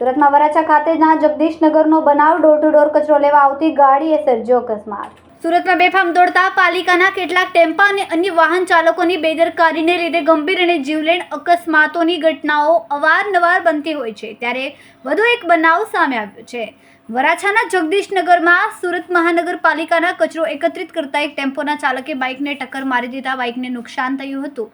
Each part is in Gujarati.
સુરતમાં વરાછા ખાતેના જગદીશનગરનો બનાવ ડોર ટુ ડોર કચરો લેવા આવતી ગાડીએ સર્જ્યો અકસ્માત. સુરતમાં બેફામ દોડતા પાલિકાના કેટલાક ટેમ્પા અને અન્ય વાહન ચાલકોની બેદરકારીને લીધે ગંભીર અને જીવલેણ અકસ્માતોની ઘટનાઓ અવારનવાર બનતી હોય છે. ત્યારે વધુ એક બનાવ સામે આવ્યો છે. વરાછાના જગદીશનગરમાં સુરત મહાનગરપાલિકાના કચરો એકત્રિત કરતા એક ટેમ્પોના ચાલકે બાઇકને ટક્કર મારી દીધા. બાઇકને નુકસાન થયું હતું.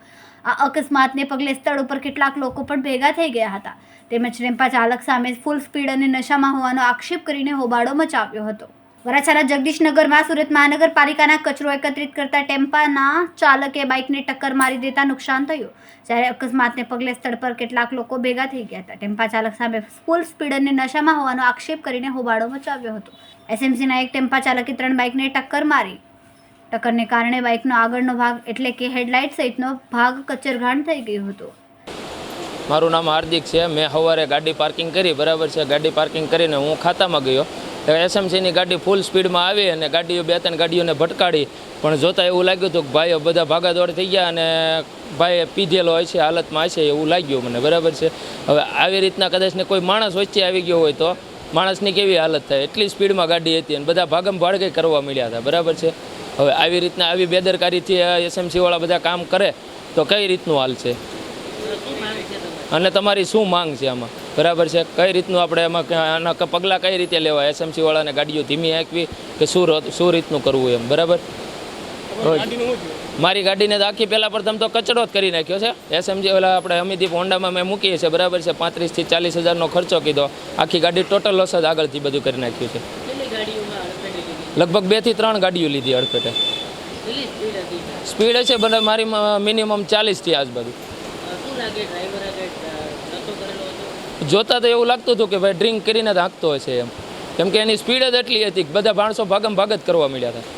આ અકસ્માતને પગલે સ્થળ ઉપર કેટલાક લોકો પણ ભેગા થઈ ગયા હતા. તેમજ ટેમ્પા ચાલક સામે ફૂલ સ્પીડ અને નશામાં હોવાનો આક્ષેપ કરીને હોબાળો મચાવ્યો હતો. વરાછાના જગદીશનગરમાં સુરત મહાનગરપાલિકાના કચરો એકત્રિત કરતા ટેમ્પાના ચાલકે બાઇકને ટક્કર મારી દેતા નુકસાન થયું. જ્યારે અકસ્માતને પગલે સ્થળ પર કેટલાક લોકો ભેગા થઈ ગયા હતા. ટેમ્પા ચાલક સામે ફૂલ સ્પીડ અને નશામાં હોવાનો આક્ષેપ કરીને હોબાળો મચાવ્યો હતો. એસએમસીના એક ટેમ્પા ચાલકે ત્રણ બાઇકને ટક્કર મારી. ટક્કરને કારણે બાઇકનો આગળનો ભાગ એટલે કે હેડલાઇટ સહિતનો ભાગ કચરઘાણ થઈ ગયો હતો. મારું નામ હાર્દિક છે. મેં સવારે ગાડી પાર્કિંગ કરી. બરાબર છે. ગાડી પાર્કિંગ કરીને હું ખાતામાં ગયો. એસએમસીની ગાડી ફૂલ સ્પીડમાં આવી અને ગાડીઓ બે ત્રણ ગાડીઓને ભટકાડી. પણ જોતાં એવું લાગ્યું હતું કે ભાઈઓ બધા ભાગાદોડ થઈ ગયા અને ભાઈ પીધેલો હોય છે, હાલતમાં હશે એવું લાગ્યું મને. બરાબર છે? હવે આવી રીતના કદાચ ને કોઈ માણસ વચ્ચે આવી ગયો હોય તો માણસની કેવી હાલત થાય? એટલી સ્પીડમાં ગાડી હતી અને બધા ભાગમ ભાડકે કરવા મળ્યા હતા. બરાબર છે? હવે આવી રીતના આવી બેદરકારીથી એસએમસીવાળા બધા કામ કરે તો કઈ રીતનું હાલ છે? અને તમારી શું માંગ છે આમાં? બરાબર છે? કઈ રીતનું આપણે એમાં આના પગલાં કઈ રીતે લેવા એસએમસી વાળાને ગાડીઓ ધીમી આંકવી કે શું શું રીતનું કરવું એમ? બરાબર? મારી ગાડીને આખી પહેલાં તમે તો કચરો જ કરી નાખ્યો છે. એસએમજી ઓલા આપણે અમિદીપ હોન્ડામાં મેં મૂકીએ છીએ. બરાબર છે? પાંત્રીસથી ચાલીસ હજારનો ખર્ચો કીધો. આખી ગાડી ટોટલ લોસ જ આગળથી બધું કરી નાખ્યું છે. લગભગ બેથી ત્રણ ગાડીઓ લીધી અડફેટે. સ્પીડ છે ભલે મારી મિનિમમ ચાલીસથી આજુબાજુ. જોતા તો એવું લાગતું હતું કે ભાઈ ડ્રિંક કરીને જ હાંકતો હશે એમ. કેમ કે એની સ્પીડ જ એટલી હતી બધા માણસો ભાગમ ભાગ જ કરવા મળ્યા હતા.